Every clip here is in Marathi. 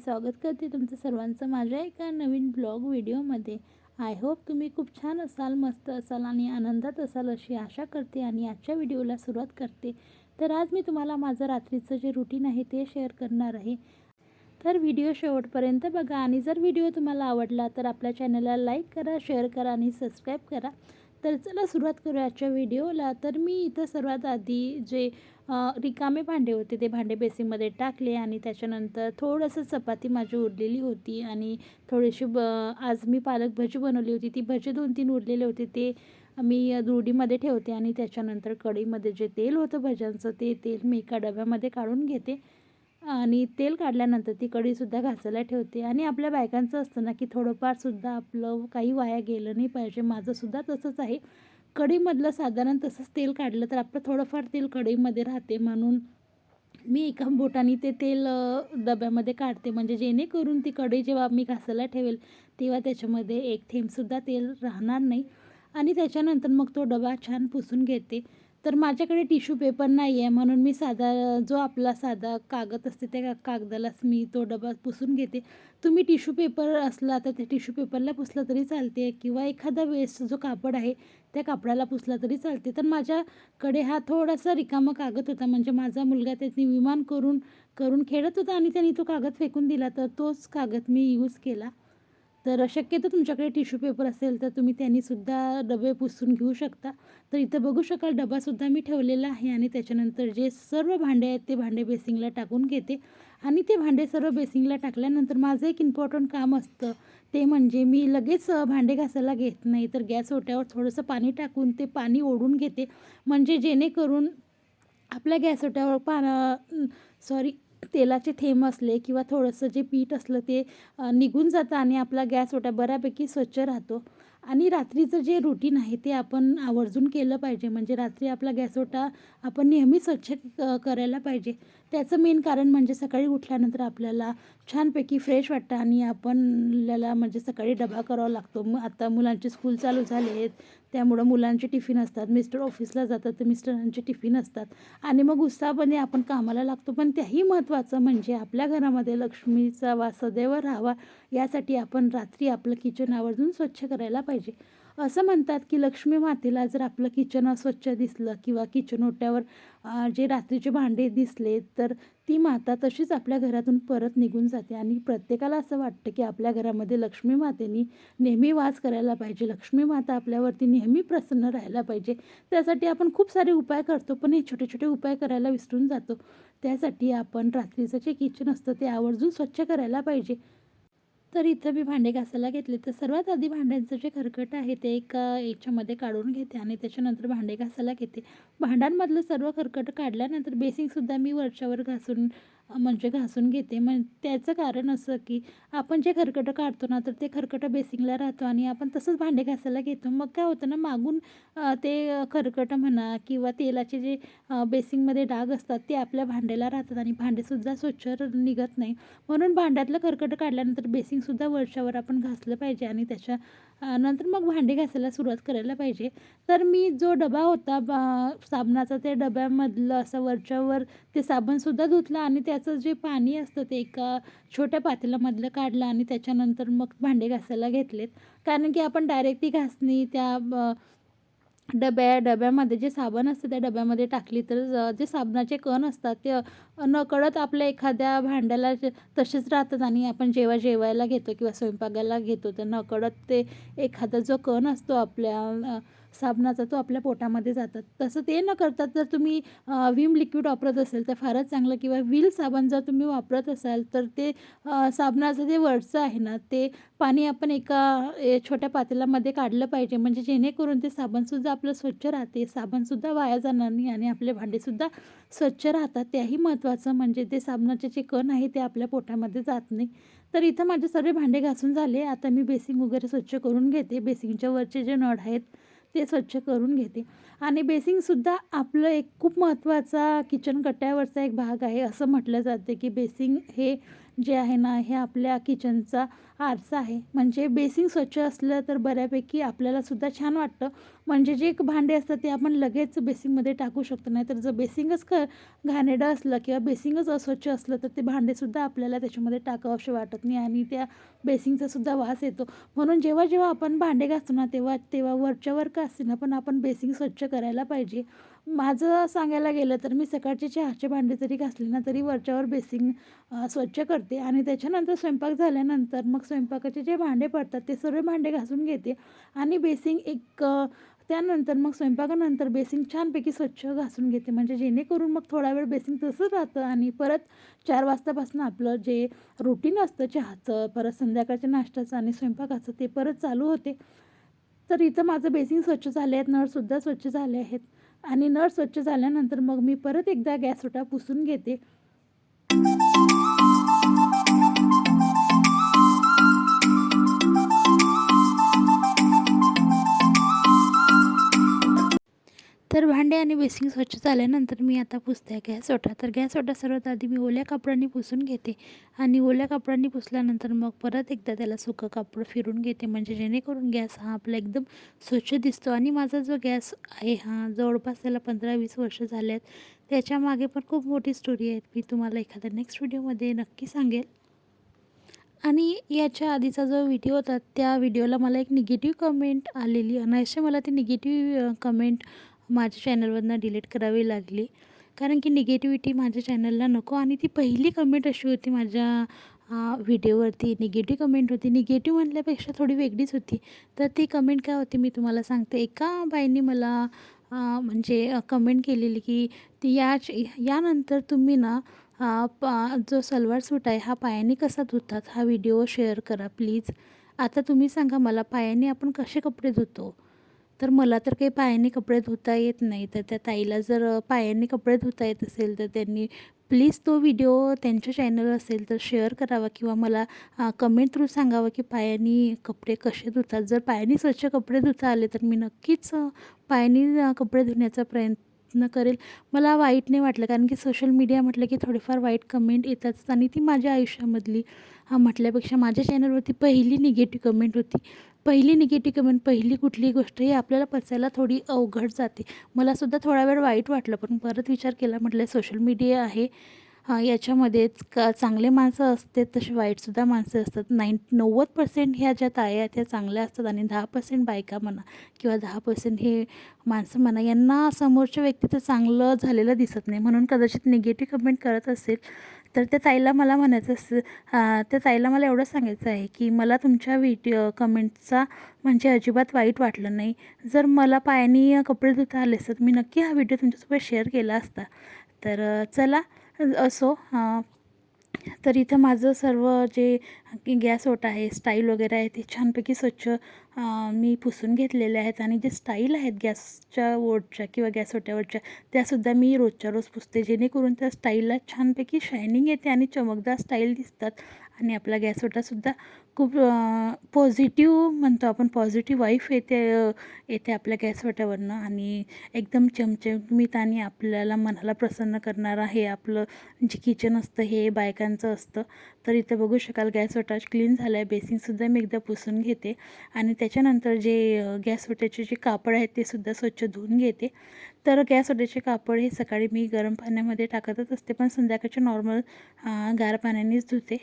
स्वागत करते तुमचं सर्वांचं माझ्या एका नवीन ब्लॉग व्हिडिओमध्ये. आय होप तुम्ही खूप छान असाल मस्त असाल आणि आनंदात असाल अशी आशा करते आणि आजच्या व्हिडिओला सुरुवात करते. तर आज मी तुम्हाला माझं रात्रीचं जे रुटीन आहे ते शेअर करणार आहे. तर व्हिडिओ शेवटपर्यंत बघा आणि जर व्हिडिओ तुम्हाला आवडला तर आपल्या चॅनलला लाईक करा शेअर करा आणि सबस्क्राईब करा. तर चला सुरुवात करूया आजच्या व्हिडिओला. तर मी इथं सर्वात आधी जे रिकामे भांडे होते ते भांडे बेसिनमध्ये टाकले आणि त्याच्यानंतर थोडंसं चपाती माझी उरलेली होती आणि थोडीशी ब आज मी पालक भजी बनवली होती. ती भजी दोन तीन उरलेले होते ते मी रुडीमध्ये ठेवते आणि त्याच्यानंतर कढईमध्ये जे तेल होतं भज्यांचं ते तेल मी एका डब्यामध्ये काढून घेते. आणि तेल काढल्यानंतर ती कढीसुद्धा घासायला ठेवते. आणि आपल्या बायकांचं असतं ना की थोडंफारसुद्धा आपलं काही वाया गेलं नाही पाहिजे. माझंसुद्धा तसंच आहे. कढईमधलं साधारण तसंच तेल काढलं तर आपलं थोडंफार तेल कढईमध्ये राहते. म्हणून मी एका बोटाने ते तेल डब्यामध्ये काढते. म्हणजे जेणेकरून ती कढई जेव्हा मी घासायला ठेवेल तेव्हा त्याच्यामध्ये एक थेंबसुद्धा तेल राहणार नाही. आणि त्याच्यानंतर मग तो डबा छान पुसून घेते. तर माझ्याकडे टिश्यू पेपर नाही आहे म्हणून मी साधा जो आपला साधा कागद असते त्या कागदालाच मी तो डबा पुसून घेते. तुम्ही टिश्यू पेपर असला तर त्या टिश्यू पेपरला पुसला तरी चालते किंवा एखादा वेस्ट जो कापड आहे त्या कापडाला पुसला तरी चालते. तर माझ्याकडे हा थोडासा रिकामा कागद होता म्हणजे माझा मुलगा त्याची विमान करून करून खेळत होता आणि त्याने तो कागद फेकून दिला तर तोच कागद मी यूज केला. तर शक्यतो तुमच्याकडे टिश्यू पेपर असेल तर तुम्ही त्यांनीसुद्धा डबे पुसून घेऊ शकता. तर इथं बघू शकाल डबासुद्धा मी ठेवलेला आहे आणि त्याच्यानंतर जे सर्व भांडे आहेत ते भांडे बेसिंगला टाकून घेते. आणि ते भांडे सर्व बेसिंगला टाकल्यानंतर माझं एक इम्पॉर्टंट काम असतं. ते म्हणजे मी लगेच भांडे घासायला घेत नाही. तर गॅस ओट्यावर थोडंसं पाणी टाकून ते पाणी ओढून घेते. म्हणजे जेणेकरून आपल्या गॅस ओट्यावर पा सॉरी तेलाचे थेंब असले किंवा थोडंसं जे पीठ असलं ते निघून जातं आणि आपला गॅस ओटा बऱ्यापैकी स्वच्छ राहतो. आणि रात्रीचं जे रुटीन आहे ते आपण आवर्जून केलं पाहिजे. म्हणजे रात्री आपला गॅस ओटा आपण नेहमी स्वच्छ करायला पाहिजे. त्याचं मेन कारण म्हणजे सकाळी उठल्यानंतर आपल्याला छानपैकी फ्रेश वाटतं आणि आपल्याला म्हणजे सकाळी डबा करावा लागतो. मग आता मुलांचे स्कूल चालू झाले आहेत त्यामुळं मुलांचे टिफिन असतात. मिस्टर ऑफिसला जातात तर मिस्टरांचे टिफिन असतात. आणि मग उत्साहपणे आपण कामाला लागतो. पण त्याही महत्त्वाचं म्हणजे आपल्या घरामध्ये लक्ष्मीचा वास सदैव राहावा यासाठी आपण रात्री आपलं किचन आवर्जून स्वच्छ करायला पाहिजे. असं म्हणतात की लक्ष्मी मातेला जर आपलं किचन अस्वच्छ दिसलं किंवा किचन ओट्यावर जे रात्रीचे भांडे दिसले तर ती माता तशीच आपल्या घरातून परत निघून जाते. आणि प्रत्येकाला असं वाटतं की आपल्या घरामध्ये लक्ष्मी मातेनी नेहमी वास करायला पाहिजे. लक्ष्मी माता आपल्यावरती नेहमी प्रसन्न राहायला पाहिजे. त्यासाठी आपण खूप सारे उपाय करतो पण हे छोटे छोटे उपाय करायला विसरून जातो. त्यासाठी आपण रात्रीचं जे किचन असतं ते आवर्जून स्वच्छ करायला पाहिजे. तर इथं मी भांडे घासायला घेतले. तर सर्वात आधी भांड्यांचं जे खरकट आहे ते एका याच्यामध्ये काढून घेते आणि त्याच्यानंतर भांडे घासायला घेते. भांड्यांमधलं सर्व खरकट काढल्यानंतर बेसिंगसुद्धा मी वरच्यावर घासून म्हणजे घासून घेते. मग त्याचं कारण असं की आपण जे खरकटं काढतो ना तर ते खरकटं बेसिंगला राहतो आणि आपण तसंच भांडे घासायला घेतो. मग काय होतं ना मागून ते खरकटं म्हणा किंवा तेलाचे जे बेसिंगमध्ये डाग असतात ते आपल्या भांड्याला राहतात आणि भांडेसुद्धा स्वच्छ निघत नाही. म्हणून भांड्यातलं खरकटं काढल्यानंतर बेसिंगसुद्धा वरच्यावर आपण घासलं पाहिजे आणि त्याच्या नंतर मग भांडे घासायला सुरुवात करायला पाहिजे. तर मी जो डबा होता बा साबणाचा त्या डब्यामधलं असं वरच्यावर ते साबणसुद्धा धुतलं आणि त्याचं जे पाणी असतं ते एका छोट्या पातेल्यामधलं काढलं आणि त्याच्यानंतर मग भांडे घासायला घेतलेत. कारण की आपण डायरेक्ट ती घासणी त्या डब्या डब्यामध्ये जे साबण असतं त्या डब्यामध्ये टाकली तर जे साबणाचे कण असतात ते नकळत आपल्या एखाद्या भांड्याला तसेच राहतात आणि आपण जेव्हा जेवायला घेतो किंवा स्वयंपाकाला घेतो तर नकळत ते एखादा जो कण असतो आपल्या साबणाचा तो आपल्या पोटामध्ये जातात. तसं ते न करता जर तुम्ही विम लिक्विड वापरत असेल तर फारच चांगलं. किंवा व्हील साबण जर तुम्ही वापरत असाल तर ते साबणाचं जे वरचं आहे ना ते पाणी आपण एका ए, छोट्या पातेल्यामध्ये काढलं पाहिजे. म्हणजे जेणेकरून ते साबणसुद्धा आपलं स्वच्छ राहते. साबणसुद्धा वाया जाणार नाही आणि आपले भांडेसुद्धा स्वच्छ राहतात. त्याही महत्त्वाचं म्हणजे ते साबणाचे जे कण आहे ते आपल्या पोटामध्ये जात नाही. तर इथं माझे सर्व भांडे घासून झाले. आता मी बेसिंग वगैरे स्वच्छ करून घेते. बेसिंगच्या वरचे जे नळ आहेत ते स्वच्छ करून घेते. आणि बेसिंगसुद्धा आपलं एक खूप महत्त्वाचा किचन कट्ट्यावरचा एक भाग आहे. असं म्हटलं जाते की बेसिंग हे जे आहे ना हे आपल्या किचनचा आरसा आहे. म्हणजे बेसिंग स्वच्छ असलं तर बऱ्यापैकी आपल्यालासुद्धा छान वाटतं. म्हणजे जे भांडे असतात ते आपण लगेच बेसिंगमध्ये टाकू शकतो. नाही तर जर बेसिंगच क घाणेरडं असलं किंवा बेसिंगच अस्वच्छ असलं तर ते भांडेसुद्धा आपल्याला त्याच्यामध्ये टाकावंसे वाटत नाही आणि त्या बेसिंगचासुद्धा वास येतो. म्हणून जेव्हा जेव्हा आपण भांडे घासतो ना तेव्हा तेव्हा वरच्यावर का असते ना पण आपण बेसिंग स्वच्छ करायला पाहिजे. माझं सांगायला गेलं तर मी सकाळचे चहाचे भांडे जरी घासले ना तरी वरच्यावर बेसिंग स्वच्छ करते. आणि त्याच्यानंतर स्वयंपाक झाल्यानंतर मग स्वयंपाकाचे जे भांडे पडतात ते सर्व भांडे घासून घेते. आणि बेसिंग एक त्यानंतर मग स्वयंपाकानंतर बेसिंग छानपैकी स्वच्छ घासून घेते. म्हणजे जेणेकरून मग थोडा वेळ बेसिंग तसंच राहतं आणि परत चार वाजतापासून आपलं जे रुटीन असतं चहाचं परत संध्याकाळच्या नाश्त्याचं आणि स्वयंपाकाचं ते परत चालू होते. तर इथं माझं बेसिंग स्वच्छ झाले आहेत नळसुद्धा स्वच्छ झाले आहेत. आणि नळ स्वच्छ झाल्यानंतर मग मी परत एकदा गॅस ओटा पुसून घेते. भांडे स्वच्छ झाल्यानंतर मी आता पुसते. गॅस ओटा. तर गॅस ओटा सर्वात आधी मी ओल्या कापडाने पुसून घेते. आणि ओल्या कापडाने पुसल्यानंतर मग परत एकदा त्याला सुकं कापड फिरून घेते. म्हणजे जेणेकरून गॅस हा आपला एकदम स्वच्छ दिसतो. आणि माझा जो गॅस आहे हा जवळपास त्याला पंधरा वीस वर्ष झाले आहेत त्याच्यामागे पण खूप मोठी स्टोरी आहे. मी तुम्हाला एखाद्या नेक्स्ट व्हिडिओमध्ये नक्की सांगेल. आणि याच्या आधीचा जो व्हिडिओ होता त्या व्हिडिओला मला एक निगेटिव्ह कमेंट आलेली. आणि असे मला ती निगेटिव्ह कमेंट माझ्या चॅनलवरनं डिलीट करावी लागली. कारण की निगेटिव्हिटी माझ्या चॅनलला नको आणि ती पहिली कमेंट अशी होती माझ्या व्हिडिओवरती निगेटिव्ह कमेंट होती. निगेटिव्ह म्हटल्यापेक्षा थोडी वेगळीच होती. तर ती कमेंट काय होती मी तुम्हाला सांगते. एका बाईंनी मला म्हणजे कमेंट केलेली की ती याच यानंतर तुम्ही ना पा जो सलवार सूट आहे हा पायाने कसा धुतात? हा व्हिडिओ शेअर करा प्लीज आता तुम्ही सांगा मला पायाने आपण कसे कपडे धुतो? तर मला तर काही पायाने कपडे धुता येत नाही. तर त्या ताईला जर पायाने कपडे धुता येत असेल तर त्यांनी प्लीज तो व्हिडिओ त्यांच्या चॅनल असेल तर शेअर करावा किंवा मला कमेंट थ्रू सांगावं की पायांनी कपडे कसे धुतात. जर पायांनी स्वच्छ कपडे धुता आले तर मी नक्कीच पायांनी कपडे धुण्याचा प्रयत्न करेल. मला वाईट नाही वाटलं कारण की सोशल मीडिया म्हटलं की थोडेफार वाईट कमेंट येतातच आणि ती माझ्या आयुष्यामधली म्हटल्यापेक्षा माझ्या चॅनलवरती पहिली निगेटिव्ह कमेंट होती. पहिली निगेटिव्ह कमेंट पहिली कुठली गोष्ट ही आपल्याला पचायला थोडी अवघड जाते. मलासुद्धा थोडा वेळ वाईट वाटलं पण परत विचार केला म्हटलं सोशल मीडिया आहे. याच्यामध्येच का चांगले माणसं असते तसे वाईटसुद्धा माणसं असतात. नाईन नव्वद पर्सेंट ह्या ज्या ताया आहेत त्या चांगल्या असतात आणि दहा पर्सेंट बायका म्हणा किंवा दहा पर्सेंट हे माणसं म्हणा यांना समोरच्या व्यक्तीचं चांगलं झालेलं दिसत नाही. म्हणून कदाचित निगेटिव्ह कमेंट करत असेल तर त्या ताईला मला म्हणायचं असं त्या ताईला मला एवढं सांगायचं आहे की मला तुमच्या व्हिडिओ कमेंटचा म्हणजे अजिबात वाईट वाटलं नाही. जर मला पायाने कपडे धुता आले असतात मी नक्की हा व्हिडिओ तुमच्यासोबत शेअर केला असता. तर चला असो तर इथं माझं सर्व जे गॅस ओटा आहे स्टाईल वगैरे आहे ते छानपैकी स्वच्छ मी पुसून घेतलेले आहेत आणि जे स्टाईल आहेत गॅसच्या ओटच्या किंवा गॅस ओट्यावरच्या त्यासुद्धा मी रोजच्या रोज पुसते जेणेकरून त्या स्टाईलला छानपैकी शायनिंग येते आणि चमकदार स्टाईल दिसतात. आणि आपला गॅस ओटासुद्धा खूप पॉझिटिव्ह म्हणतो आपण पॉझिटिव्ह वाईफ येते येते आपल्या गॅस आणि एकदम चमचमीत आणि आपल्याला मनाला प्रसन्न करणारं हे आपलं जे किचन असतं हे बायकांचं असतं. तर इथं बघू शकाल गॅसवटा क्लीन झाला आहे बेसिनसुद्धा मी एकदा पुसून घेते. आणि त्याच्यानंतर जे गॅसवट्याचे जे कापड आहेत ते सुद्धा स्वच्छ धुवून घेते. तर गॅसवट्याचे कापड हे सकाळी मी गरम पाण्यामध्ये टाकतच असते. पण संध्याकाळच्या नॉर्मल गार पाण्यानेच धुते.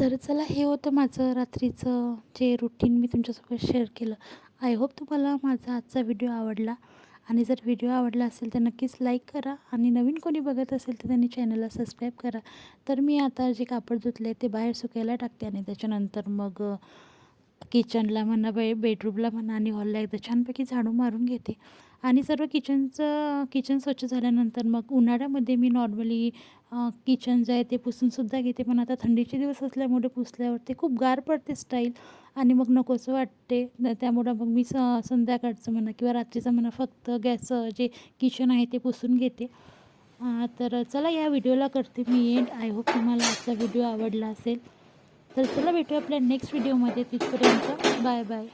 तर चला हे होतं माझं रात्रीचं जे रुटीन मी तुमच्यासोबत शेअर केलं. आय होप तुम्हाला माझा आजचा व्हिडिओ आवडला. आणि जर व्हिडिओ आवडला असेल तर नक्कीच लाईक करा. आणि नवीन कोणी बघत असेल तर त्यांनी चॅनलला सबस्क्राईब करा. तर मी आता जे कापड धुतले ते बाहेर सुकायला टाकते आणि त्याच्यानंतर मग किचनला म्हणा बे बेडरूमला म्हणा आणि हॉलला एकदा छानपैकी झाडू मारून घेते. आणि सर्व किचनचं किचन स्वच्छ झाल्यानंतर मग उन्हाळ्यामध्ये मी नॉर्मली किचन जे आहे ते पुसूनसुद्धा घेते. पण आता थंडीचे दिवस असल्यामुळे पुसल्यावर ते खूप गार पडते स्टाईल आणि मग नकोसं वाटते. त्यामुळं मग मी स संध्याकाळचं म्हणा किंवा रात्रीचं म्हणा फक्त गॅस जे किचन आहे ते पुसून घेते. तर चला या व्हिडिओला करते मी एंड आय होप तुम्हाला आजचा व्हिडिओ आवडला असेल. तर चला भेटूया आपल्या नेक्स्ट व्हिडिओमध्ये तिथपर्यंत बाय बाय